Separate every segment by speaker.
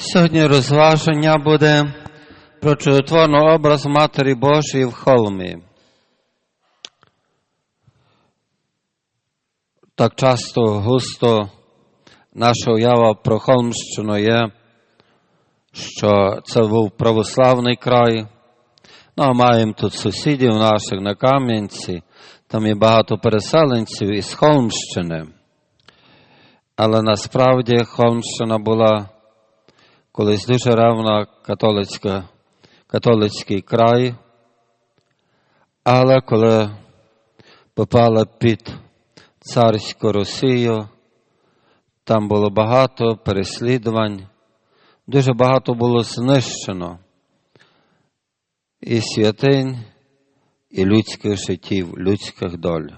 Speaker 1: Сьогодні розваження буде про чудотворний образ Матері Божої в холмі. Так часто густо наша уява про Холмщину є, що це був православний край. Ну, а маємо тут сусідів наших на Кам'янці, там є багато переселенців із Холмщини. Але насправді Холмщина була колись дуже ревна католицька, католицький край, але коли попала під царську Росію, там було багато переслідувань, дуже багато було знищено і святинь, і людських життів, людських доль.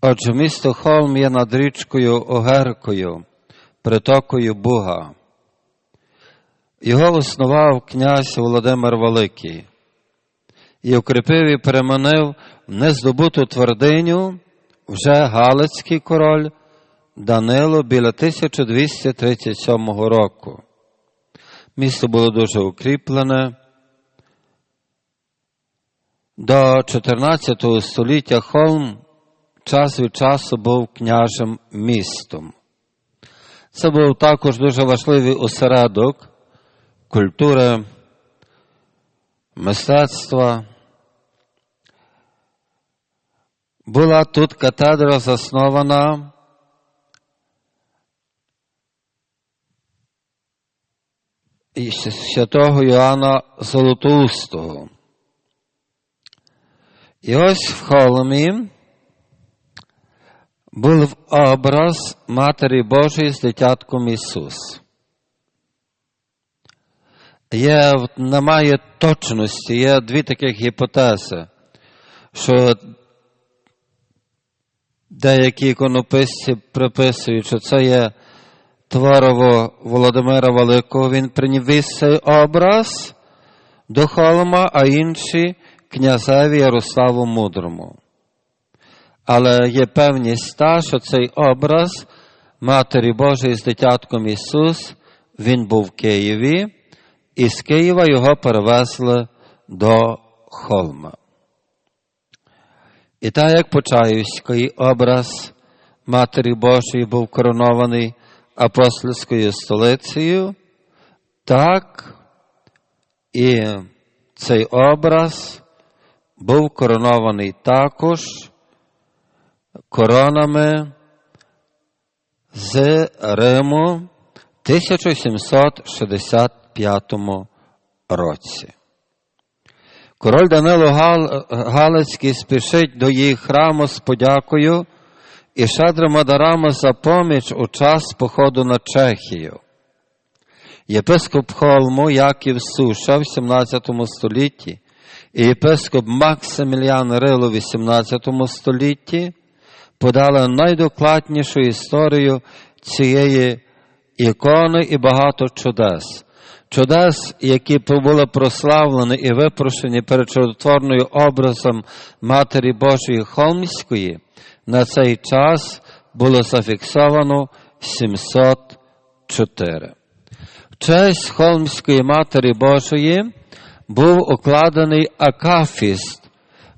Speaker 1: Отже, місто Холм є над річкою Огеркою, притокою Буга. Його основав князь Володимир Великий і укріпив і переманив нездобуту твердиню вже Галицький король Данило біля 1237 року. Місто було дуже укріплене. До 14 століття Холм час від часу був княжим містом. Це був також дуже важливий осередок культури, мистецтва. Була тут катедра заснована святого Йоанна Золотоустого. І ось в холмі був образ Матері Божої з дитятком Ісус. Є, немає точності, є дві таких гіпотези, що деякі іконописці приписують, що це є творово Володимира Великого, він приніс цей образ до холма, а інші князеві Ярославу Мудрому. Але є певність та, що цей образ Матері Божої з дитятком Ісус, він був в Києві, і з Києва його перевезли до Холма. І так як Почаївський образ Матері Божої був коронований апостольською столицею, так і цей образ був коронований також коронами з Риму в 1765 році. Король Данило Галицький спішить до її храму з подякою і щедрими дарами за поміч у час походу на Чехію. Єпископ Холму Яків Суша в 17 столітті і єпископ Максиміліан Рило в 18 столітті подали найдокладнішу історію цієї ікони і багато чудес. Чудес, які були прославлені і випрошені перед чудотворною образом Матері Божої Холмської, на цей час було зафіксовано 704. В честь Холмської Матері Божої був укладений акафіст,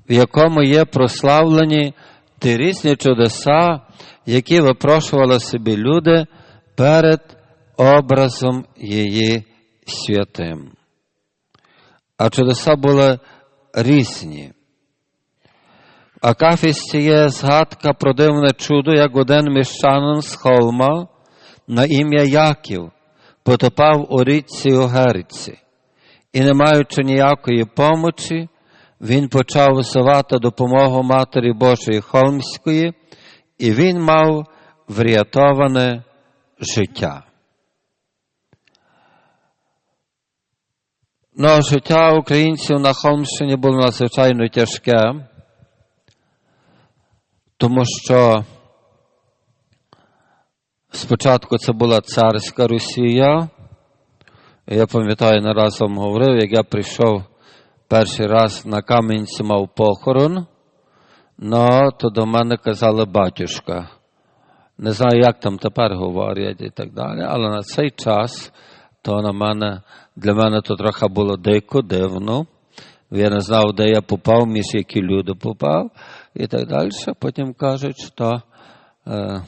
Speaker 1: в якому є прославлені ті різні чудеса, які випрошували собі люди перед образом її святим. А чудеса були різні. В Акафісті є згадка про дивне чудо, як один міщанин з холма на ім'я Яків потопав у річці Огерці. І, не маючи ніякої помочі, він почав висувати допомогу Матері Божої Холмської, і він мав врятоване життя. Ну, життя українців на Холмщині було надзвичайно тяжке, тому що спочатку це була царська Росія. Я пам'ятаю, не раз говорив, як я прийшов перший раз на Кам'янці мав похорон, ну, то до мене казали батюшка. Не знаю, як там тепер говорять і так далі, але на цей час то на мене, для мене то трохи було дико, дивно. Я не знав, де я попав, між які люди попав і так далі. Потім кажуть, що е,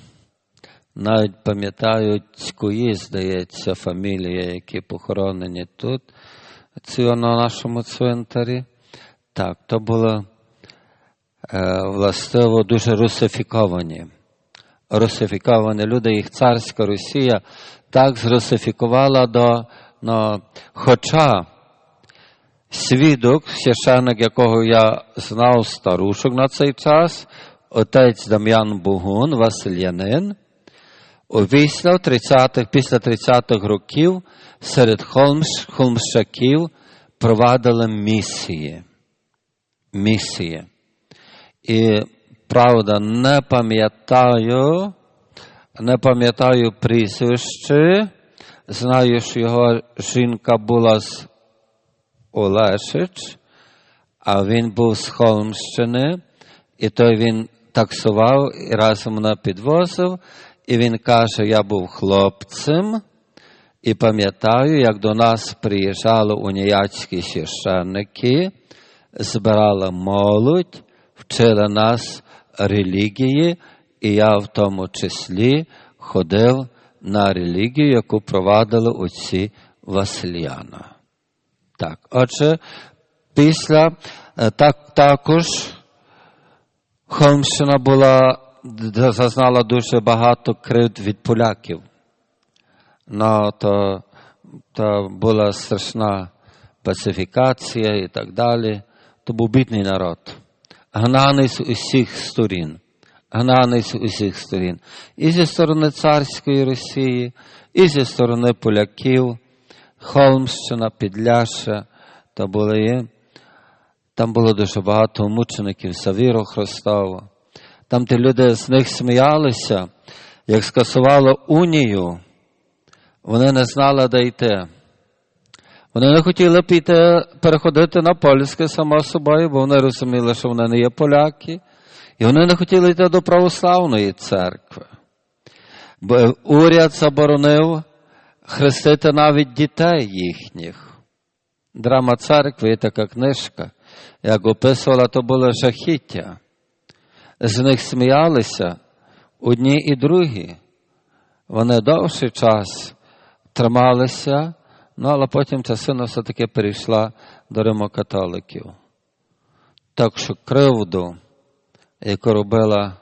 Speaker 1: навіть пам'ятають Цької, здається, фамілія, які похоронені тут, на нашому цвинтарі. Так, то було е, властиво дуже русифіковані. Русифіковані люди, їх царська Росія так зрусифікувала до, ну, хоча свідок, священник, якого я знав старушок на цей час, отець Дам'ян Бугун, Васильянин, увійшов 30-х, після 30-х років серед холмш, холмщаків провадили місії. Місії. І правда, не пам'ятаю, не пам'ятаю прізвище, знаю, що його жінка була з Олешич, а він був з Холмщини, і той він таксував і разом мене підвозив, і він каже, я був хлопцем, і пам'ятаю, як до нас приїжджали уніяцькі священники, збирали молодь, вчили нас релігії, і я в тому числі ходив на релігію, яку провадили отці Васильяна. Так, отже, після так, також Холмщина була, зазнала дуже багато кривд від поляків. Ну, то, то була страшна пацифікація і так далі. То був бідний народ, гнаний з усіх сторін, гнаний з усіх сторін. І зі сторони царської Росії, і зі сторони поляків. Холмщина, Підляша, то були, там було дуже багато мучеників за віру. Там ті люди з них сміялися, як скасували унію, вони не знали, де йти. Вони не хотіли піти переходити на польське само собою, бо вони розуміли, що вони не є поляки, і вони не хотіли йти до православної церкви. Бо уряд заборонив хрестити навіть дітей їхніх. Драма церкви є така книжка, як описувала, то було жахіття. З них сміялися одні і другі. Вони довший час трималися, ну але потім частина все-таки перейшла до римокатоликів. Так що кривду, яку робила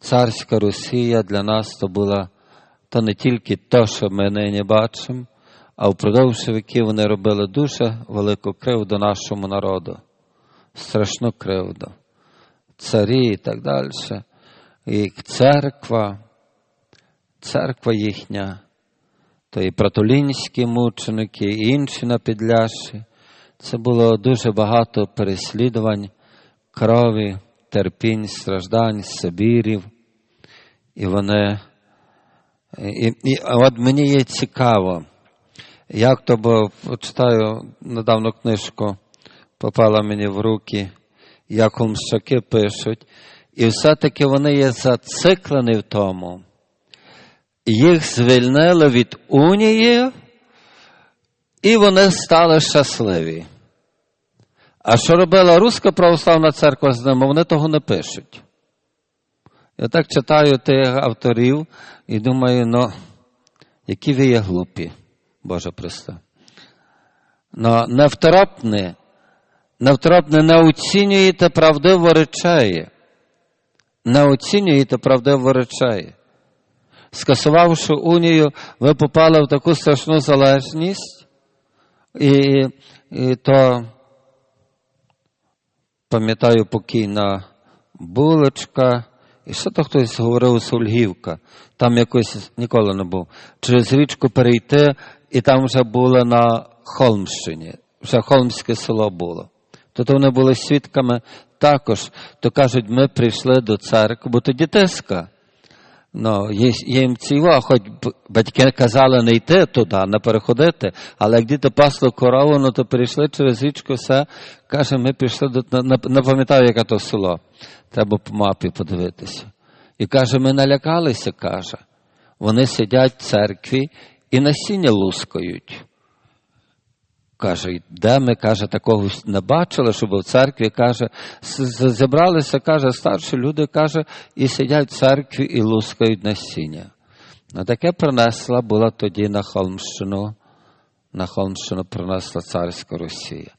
Speaker 1: царська Росія, для нас то була то не тільки те, що ми нині бачимо, а впродовж віків вони робили дуже велику кривду нашому народу, страшну кривду, царі і так далі. І церква, церква їхня, то і пратолінські мученики, і інші на підляші. Це було дуже багато переслідувань, крові, терпінь, страждань, Сибірів. І вони і, і от мені є цікаво, як то бо читаю недавно книжку, попала мені в руки, як холмщаки пишуть, і все-таки вони є зациклені в тому. Їх звільнили від унії, і вони стали щасливі. А що робила Руська православна церква з ними, вони того не пишуть. Я так читаю тих авторів і думаю, ну, які ви є глупі, Боже Христа. Но невторопне, невторопне не оцінюєте правдиво речей. Не оцінюєте правдиво речей. Скасувавши унію, ви попали в таку страшну залежність, і, і то, пам'ятаю, покійна булочка. І що то хтось говорив Сульгівка, там якось ніколи не був. Через річку перейти, і там вже було на Холмщині, вже Холмське село було. Тобто вони були свідками також, то кажуть, ми прийшли до церкви, бо тоді тиска. Ну, їм ціво, хоч батьки казали не йти туди, не переходити, але як діти пасли корову, ну то перейшли через річку, все. Каже, ми прийшли до не пам'ятаю, яке то село. Треба по мапі подивитися. І каже, ми налякалися, каже. Вони сидять в церкві і насіння лускають. Каже, де ми, каже, такого не бачили, щоб в церкві, каже, зібралися, каже, старші люди, каже, і сидять в церкві і лускають насіння. Ну, таке принесла була тоді на Холмщину, на Холмщину принесла царська Росія.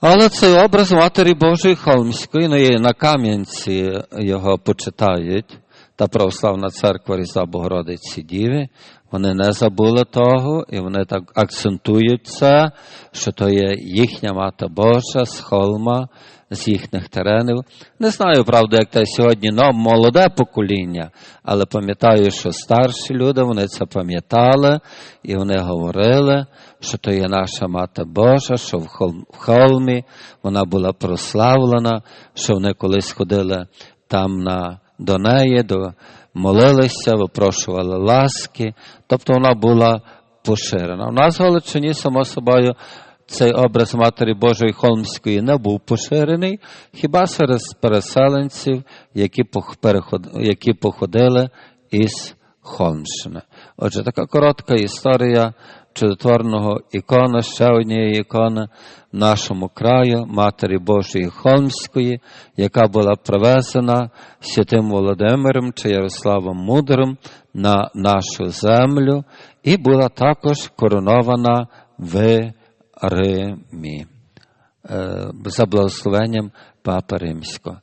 Speaker 1: Але цей образ Матері Божої Холмської, ну на Кам'янці його почитають, та православна церква Різдва Богородиці Діви, вони не забули того, і вони так акцентують це, що то є їхня мати Божа з холма, з їхніх теренів. Не знаю, правда, як те сьогодні но молоде покоління, але пам'ятаю, що старші люди вони це пам'ятали, і вони говорили, що то є наша мати Божа, що в холмі вона була прославлена, що вони колись ходили там на, до неї, до молилися, випрошували ласки, тобто вона була поширена. У нас в Галичині, само собою, цей образ Матері Божої Холмської не був поширений, хіба серед переселенців, які які походили із Холмщини. Отже, така коротка історія чудотворного ікона, ще однієї ікони в нашому краю, Матері Божої Холмської, яка була привезена святим Володимиром чи Ярославом Мудрим на нашу землю, і була також коронована в Римі за благословенням Папи Римського.